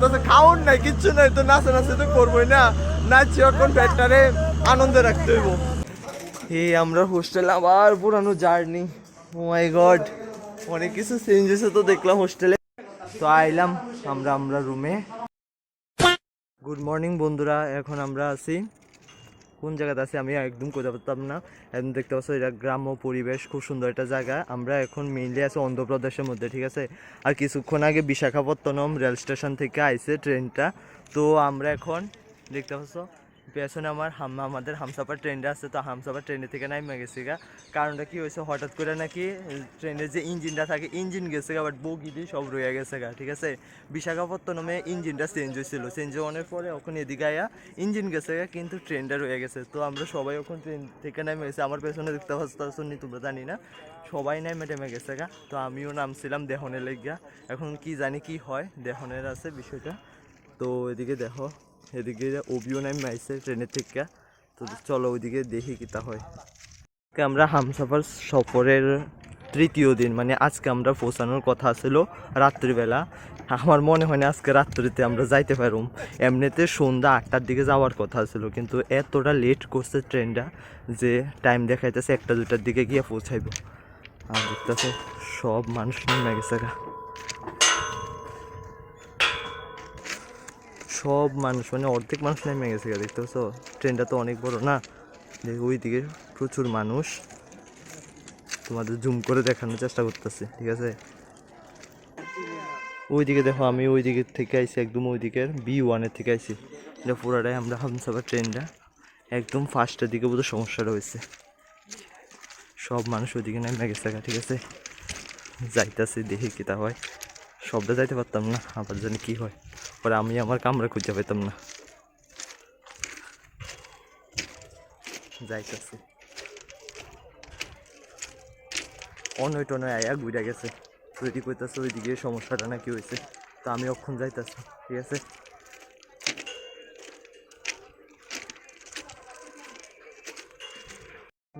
করতেছে খাওন নাই, কিচ্ছু নাই, তো নাচা নাচে তো করবোই না। নাচি এখন পেটটারে আনন্দে রাখতে হইব। এই আমরা হোস্টেল আবার পুরানো জার্নি ও মাই গড অনেক কিছু চেঞ্জেস তো দেখলাম হোস্টেলে তো আইলাম, আমরা আমরা রুমে গুড মর্নিং বন্ধুরা, এখন আমরা আছি কোন জায়গাতে আছি আমি একদম কথা পারতাম না। একদম দেখতে পাচ্ছ এটা গ্রাম্য পরিবেশ, খুব সুন্দর একটা জায়গা। আমরা এখন মেইনলি আছি অন্ধ্রপ্রদেশের মধ্যে, ঠিক আছে? আর কিছুক্ষণ আগে বিশাখাপত্তনম রেল স্টেশন থেকে আইসে ট্রেনটা। তো আমরা এখন দেখতে পাচ্ছ পেছনে আমার হাম আমাদের হামসাফার ট্রেনটা আছে, তো হামসাফার ট্রেনের থেকে নাইমে গেছি গা কারণটা কি হয়েছে, হঠাৎ করে নাকি ট্রেনের যে ইঞ্জিনটা থাকে ইঞ্জিন গেছে গা বাট বগিটি সব রয়ে গেছে গা ঠিক আছে? বিশাখাপত্তনমে ইঞ্জিনটা চেঞ্জ হয়েছিল। চেঞ্জ হওয়ার পরে ওখানে এদিকে আয়া ইঞ্জিন গেছে গা কিন্তু ট্রেনটা রয়ে গেছে। তো আমরা সবাই ওখান ট্রেন থেকে নেমে গেছি। আমার পেছনে দেখতে পাচ্ছি তোমরা জানি না। সবাই নেমে টেমে গেছে গা তো আমিও নামছিলাম দেহনের লেগিয়া। এখন কি জানি কি হয়, দেহনের আছে বিষয়টা। তো এদিকে দেখো। এদিকে অভিও নামে আইছে ট্রেনের থেকে। তো চলো ওইদিকে দেখি কি তা হয়। আমরা হামসাফার সফরের তৃতীয় দিন মানে আজকে আমরা পৌঁছানোর কথা ছিল রাত্রিবেলা। আমার মনে হয় না আজকে রাত্রিতে আমরা যাইতে পারুম। এমনিতে সন্ধ্যা আটটার দিকে যাওয়ার কথা ছিল কিন্তু এতটা লেট করছে ট্রেনটা যে টাইম দেখাইতেছে একটা দুটার দিকে গিয়ে পৌঁছাইব। আর দেখতেছে সব মানুষ নেমে গেছে গা। সব মানুষ মানে অর্ধেক মানুষ নেমে গেছে দেখতে পাচ্ছ? ট্রেনটা তো অনেক বড়, না? দেখো, ওইদিকে প্রচুর মানুষ। তোমাদের জুম করে দেখানোর চেষ্টা করতেছি, ঠিক আছে? ওইদিকে দেখো, আমি ওই দিকের থেকে আইছি, একদম ওই দিকের বি ওয়ানের থেকে আইছি। এটা পুরাটাই আমরা হামসাফার ট্রেনটা। একদম ফার্স্টের দিকে বোধহয় সমস্যা হয়েছে সব মানুষ ওইদিকে নেমে গেছে ঠিক আছে? যাইতাছি, দেখি কি তা হয়। সবটা যাইতে পারতাম না, আবার জানি কি হয়। পরে আমি আমার কামরা খুঁজে পেতাম না। যাইতাছি। অনয় টনয় আয়া ঘুরে গেছে। তৈরি করতেছে ওইদিকে সমস্যাটা নাকি হয়েছে তো আমি অক্ষণ যাইতাছি, ঠিক আছে?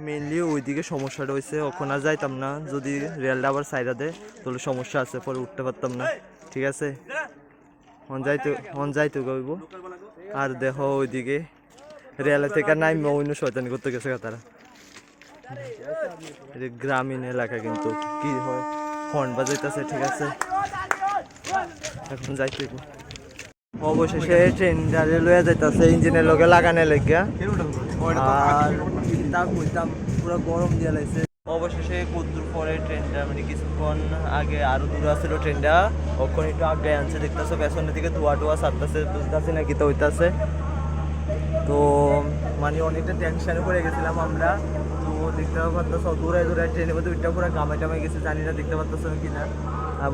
মেনলি ওইদিকে সমস্যাটা হয়েছে ওখান আর যাইতাম না। যদি রেলটা আবার সাইডা দেয়, তাহলে সমস্যা আছে, পরে উঠতে পারতাম না, ঠিক আছে? অন যাইতে যাইতে গইব আর দেখো ওইদিকে রেল থেকে নাইমে অন্য শয়তানি করতে গেছে তারা গ্রামীণ এলাকা কিন্তু কি হয় হর্ন বাজাইতেছে, ঠিক আছে? এখন যাইতে। অবশেষে ট্রেনটা লয়ে যাইতেছে, ইঞ্জিনের লগে লাগানে লেগিয়া। আর করতাম পুরো গরম দিয়ে লাগছে অবশেষে কদ্দুর পরে ট্রেনটা মানে কিছুক্ষণ আগে আরও দূরে আসছিল ট্রেনটা। কখন একটু আগে আনছে, দেখতেছো পেছনের দিকে ধোয়া টোয়া সারতেছে বুঝতেছি না তো হইতাছে। তো মানে অনেকটা টেনশনে পড়ে গেছিলাম আমরা। তো দেখতে পারতেছ, দূরে দূরে ট্রেনের মধ্যে ওইটা পুরো গামে টামাই গেছে, জানি না দেখতে পারতেছ কি না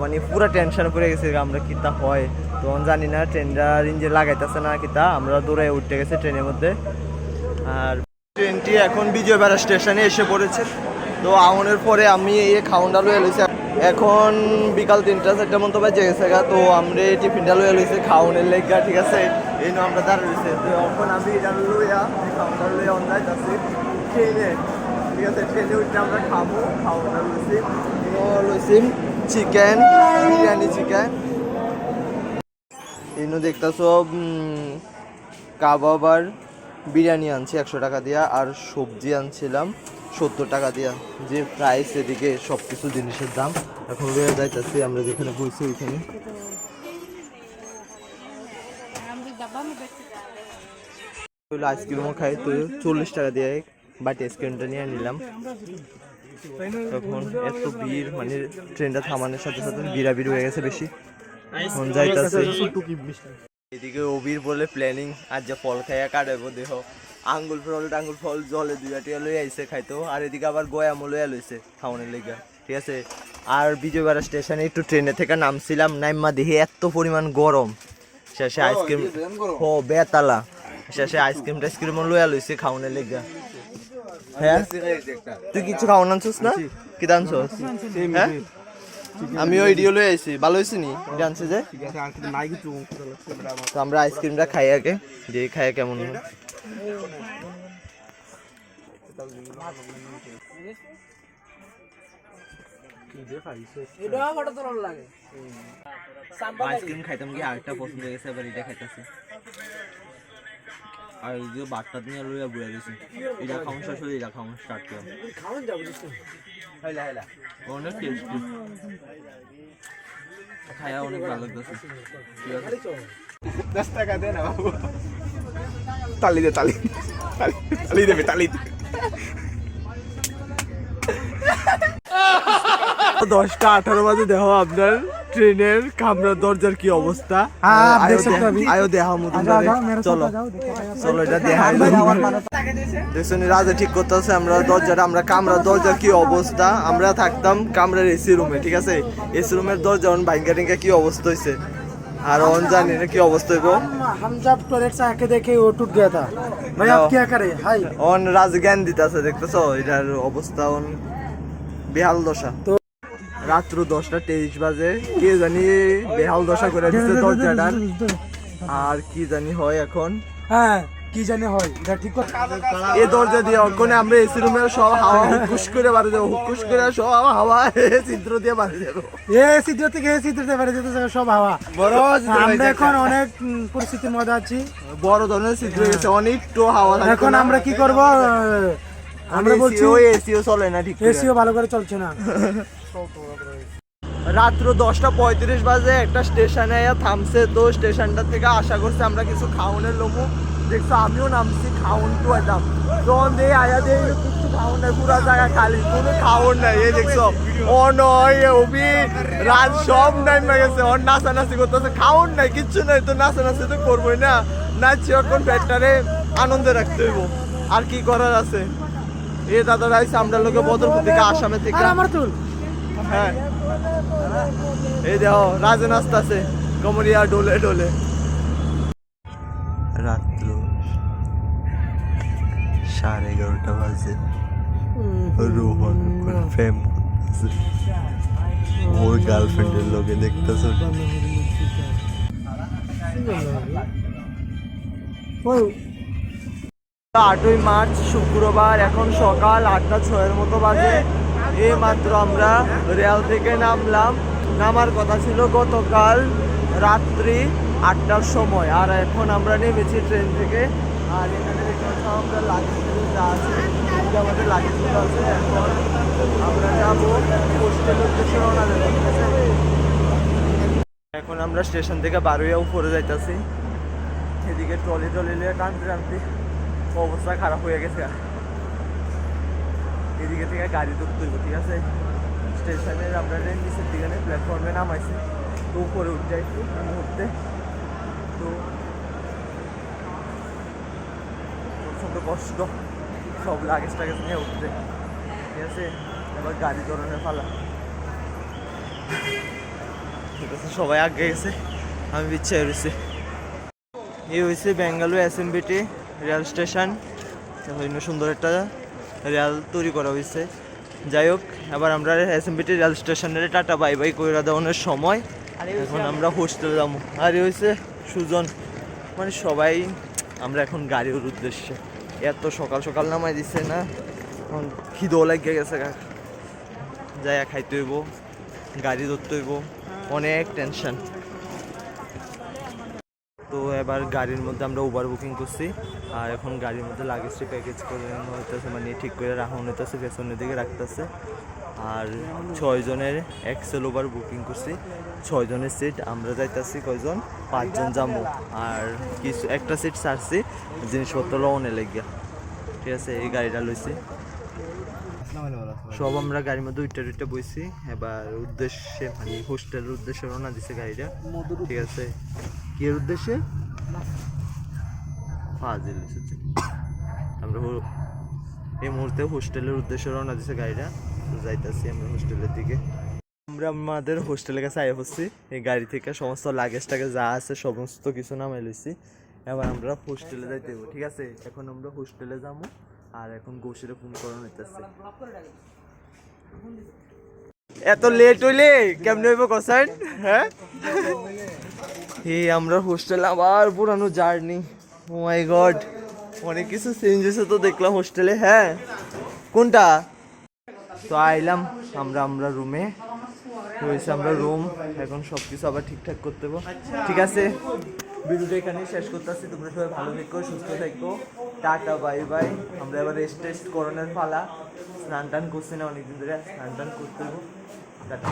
মানে পুরো টেনশনে পড়ে গেছি আমরা কিতা হয়। তখন জানি না, ট্রেনটা ইঞ্জিন লাগাইতেছে না কিতা আমরা দূরে উঠতে গেছে ট্রেনের মধ্যে। আর ট্রেনটি এখন বিজয়বাড়া স্টেশনে এসে পড়েছে। তো আমনের পরে আমি এই খাওয়ানটা লয়ে লইছি। এখন বিকাল তিনটা চারটা মতো বাজে গেছে গা, তো আমরা এই টিফিনটা লয়ে লইছি খাওয়ানের লেগা, ঠিক আছে? এই নো আমরা দাঁড়িয়ে রয়েছে। তো এখন আমি এটা লইয়া এই খাওয়ানটা লইয়া অন যাইতাছি ট্রেনে, ঠিক আছে? ট্রেনে উঠে আমরা খাব খাওয়ানটা লইছি। লইছি চিকেন, বিরিয়ানি চিকেন। ইনো দেখতেছ কাবাব আর বিরিয়ানি আনছি একশো টাকা দিয়া, আর সবজি আনছিলাম সত্তর টাকা দিয়া। যে প্রাইস এদিকে সব কিছু জিনিসের দাম। এখন রয়ে যাইতেছি, আমরা যেখানে বলছি ওইখানে। আইসক্রিমও খাই তো চল্লিশ টাকা দিয়ে বাটি আইসক্রিমটা নিয়ে নিলাম। তখন এত ভিড় মানে ট্রেনটা থামানোর সাথে সাথে ভিড়াভিড় হয়ে গেছে বেশি। এখন যাইতাছে। এদিকে অবির বলে প্ল্যানিং আজ যে ফল খাইয়া কাটাবো দেহ আঙ্গুল ফল টাঙ্গুল ফল জলে দুইটা টিয়া লই আইছে খাইতো আর এদিকে আবার গয়ামো লইয়া লইছে খাওয়ানোর লেগে ঠিক আছে? আর বিজয়বাড়া স্টেশনে একটু ট্রেনে থেকে নামছিলাম নাইমা দেখি এত পরিমাণ গরম। শেষে আইসক্রিম ও বেতালা। শেষে আইসক্রিম টাইসক্রিম লইয়া লইছে খাওয়ানোর লেগে। হ্যাঁ? তুই কিছু খাওয়ান না? কি আনছিস? হ্যাঁ? আমি ওই ডিও লই আইছি। ভালো হয়েছে নি? জানছে যে? তো আমরা আইসক্রিমটা খাই আগে যে খাই কেমন হয়। আইসক্রিম খাইতাম কি আরেকটা পছন্দ হয়ে গেছে এবার এটা খাইতেছি। আর এই যে বাটটা নিয়ে লইয়া বুড়া দিয়েছি এটা খাওয়ান শেষ হলে এটা খাওয়ান স্টার্ট করলাম অনেক টেস্টি খায়া অনেক ভালো লাগতেছে। দশ টাকা দে না বাবু। তালি দে তালি তালি- দেবে তালি দেবে দশটা আঠারো বাজে দেহ আপনার। ট্রেনের কামরার দরজার কি অবস্থা हाँ, आप আয়ো देख सकते हो দেখ- अभी। আয়ো দেখা মতন आ जाओ, आ করে। जाओ, मेरे साथ চলো आ जाओ, देखो, आ जाओ। চলো এটা দেখাই দেখছেন রাজা ঠিক করতেছে আমরা দরজাটা আমরা কামরার দরজার কি অবস্থা আমরা থাকতাম কামরার এসি রুমে ঠিক আছে এসি রুমের দরজা অন ভাঙ্গা টিঙ্গা কি অবস্থা হয়েছে আর অন জানি না কি অবস্থা হইব हम हम जब टॉयलेट से आके देखे वो टूट गया था भाई हाँ। आप क्या करें हाय অন রাজ জ্ঞান দিতেছে দেখতেছো এটার অবস্থা অন বেহাল দশা তো রাত্র দশটা তেইশ বাজে। কে জানি বেহাল দশা করে দিচ্ছে দরজাটার। আর কি জানি হয় এখন। হ্যাঁ কি জানি হয় এটা ঠিক কথা। এই দরজা দিয়ে ওখানে আমরা এসি রুমের সব হাওয়া হুকুস করে বাড়ি দেবো হুকুস করে সব হাওয়া চিত্র দিয়ে বাড়ি দেবো এ সিদ্ধ থেকে এ সিদ্ধতে পারে যেতে সব হাওয়া। বড় আমরা এখন অনেক পরিস্থিতির মধ্যে আছি। বড় ধরনের চিত্র গেছে অনেক তো হাওয়া এখন আমরা কি করব? আমরা বলছি AC ও এসিও চলে না ঠিক। এসিও ভালো করে চলছে না। রাত্র দশটা পঁয়ত্রিশ বাজে, একটা স্টেশনে থামছে তো স্টেশনটা থেকে আশা করছে আমরা কিছু খাওয়ানোর লোমো। দেখছ, আমিও নামছি খাওন টু আইতাম তখন দিয়ে আয়া দিয়ে কিছু খাওয়ান নাই, পুরা জায়গা খালি, কোনো খাওয়ান নাই। এই দেখছ ও নয় অভি রাত সব নাইমা গেছে। ওর নাচানাচি করতেছে খাওয়ান নাই, কিচ্ছু নাই, তো নাচানাচি তো করবোই না। নাচছি এখন পেটটারে আনন্দে রাখতে হইব। আর কি করার আছে? এ দাদা রাইছে আমরা লোকে বদরপুর থেকে, আসামে থেকে। আমার চুল। হ্যাঁ। এই দেখো রাজে নাচতাছে কমরিয়া ডোলে ডোলে রাত্র সাড়ে এগারোটা বাজে। রোহন প্রেম করতেছে। ওর গার্লফ্রেন্ডের লোকে দেখতেছে? আটই মার্চ শুক্রবার এখন সকাল আটটা ছয়ের মতো বাজে। এই মাত্র আমরা রেল থেকে নামলাম। নামার কথা ছিল গতকাল রাত্রি আটটার সময়। আর এখন আমরা নেমেছি ট্রেন থেকে। আর এখানে দেখতে পাচ্ছ আমরা লাগেজ আছে আমাদের লাগেজগুলো আছে, এখন আমরা যাব হোস্টেল উদ্দেশ্যে এখন আমরা স্টেশন থেকে বারোয়া উপরে যাইতাছি। এদিকে ট্রলি টলি নিয়ে টানতে টানতে অবস্থা খারাপ হয়ে গেছে। এদিকে থেকে গাড়ি ধরতে হইব, ঠিক আছে? স্টেশনের ট্রেন নিচের দিকে প্ল্যাটফর্মে নামাইছি, তো উপরে উঠে যাইছি এই মুহূর্তে। তো প্রচণ্ড কষ্ট, সব লাগেজ টাগেজ নিয়ে উঠতে। ঠিক আছে? এবার গাড়ি ধরনের পালা। ঠিক আছে, সবাই আগে গেছে, আমি বিচ্ছে রয়েছি। এই হয়েছে বেঙ্গালুরু এসএমবিটি রেল স্টেশন সুন্দর একটা রেল তৈরি করা হয়েছে। যাই হোক এবার আমরা এসএমবিটি রেল স্টেশনের টাটা বাই বাই করে দেওয়ানোর সময়। এখন আমরা হোস্টেলে যাব। আর হয়েছে সুজন মানে সবাই আমরা এখন গাড়ির উদ্দেশ্যে। এত সকাল সকাল নামাই দিছে না এখন খিদেও লাগিয়ে গেছে। যাই খাইতে হইব গাড়ি ধরতে হইব অনেক টেনশন তো এবার গাড়ির মধ্যে আমরা উবার বুকিং করছি। আর এখন গাড়ির মধ্যে লাগেজটি প্যাকেজ করে হইতেছে মানে ঠিক করে রাখা হইতেছে, পেছনের দিকে রাখতেছে। আর ছয় জনের এক্সেল ওভার বুকিং করছি। ছয় জনের সিট আমরা যাইতাছি কয়জন? পাঁচজন যাব আর কিছু, একটা সিট ছাড়ছি, জিনিসপত্র লওনে লেগে ঠিক আছে, এই গাড়িটা লইছি। সব আমরা গাড়ির মধ্যে উইটা টুইটা বইছি। এবার উদ্দেশ্যে মানে হোস্টেলের উদ্দেশ্যে রওনা দিছে গাড়িটা। ঠিক আছে। কি উদ্দেশ্যে? ফাজিল এসেছে। আমরা এই মুহূর্তে হোস্টেলের উদ্দেশ্যে রওনা দিছে গাড়িটা। যাইতাছি আমরা হোস্টেলের দিকে। আমরা আমাদের হোস্টেলের কাছে আয় হচ্ছি। এই গাড়ি থেকে সমস্ত লাগেজ টাগেজ যা আছে, সমস্ত কিছু নামাই লইছি। এবার আমরা হোস্টেলে যাইতে হইব, ঠিক আছে? এখন আমরা হোস্টেলে যাব আর এখন গোসিরে ফোন করানো হইতেছে। এত লেট হইলে কেমনে হইব কসাইন? হ্যাঁ? এই আমরা হোস্টেল আবার পুরানো জার্নি ও মাই গড অনেক কিছু চেঞ্জ হয়েছে তো দেখলাম হোস্টেলে হ্যাঁ? কোনটা? তো আইলাম, আমরা আমরা রুমে রয়েছে আমরা রুম এখন সব কিছু আবার ঠিকঠাক করতে হবে। ঠিক আছে? ভিডিওটা এখানে শেষ করতে আসছি। তোমরা সবাই ভালো থেকো, সুস্থ থেকো। টাটা বাই বাই আমরা এবার রেস্ট টেস্ট করোনার পালা। স্নান টান করছি না, অনেকদিন ধরে স্নান টান করতে টাটা।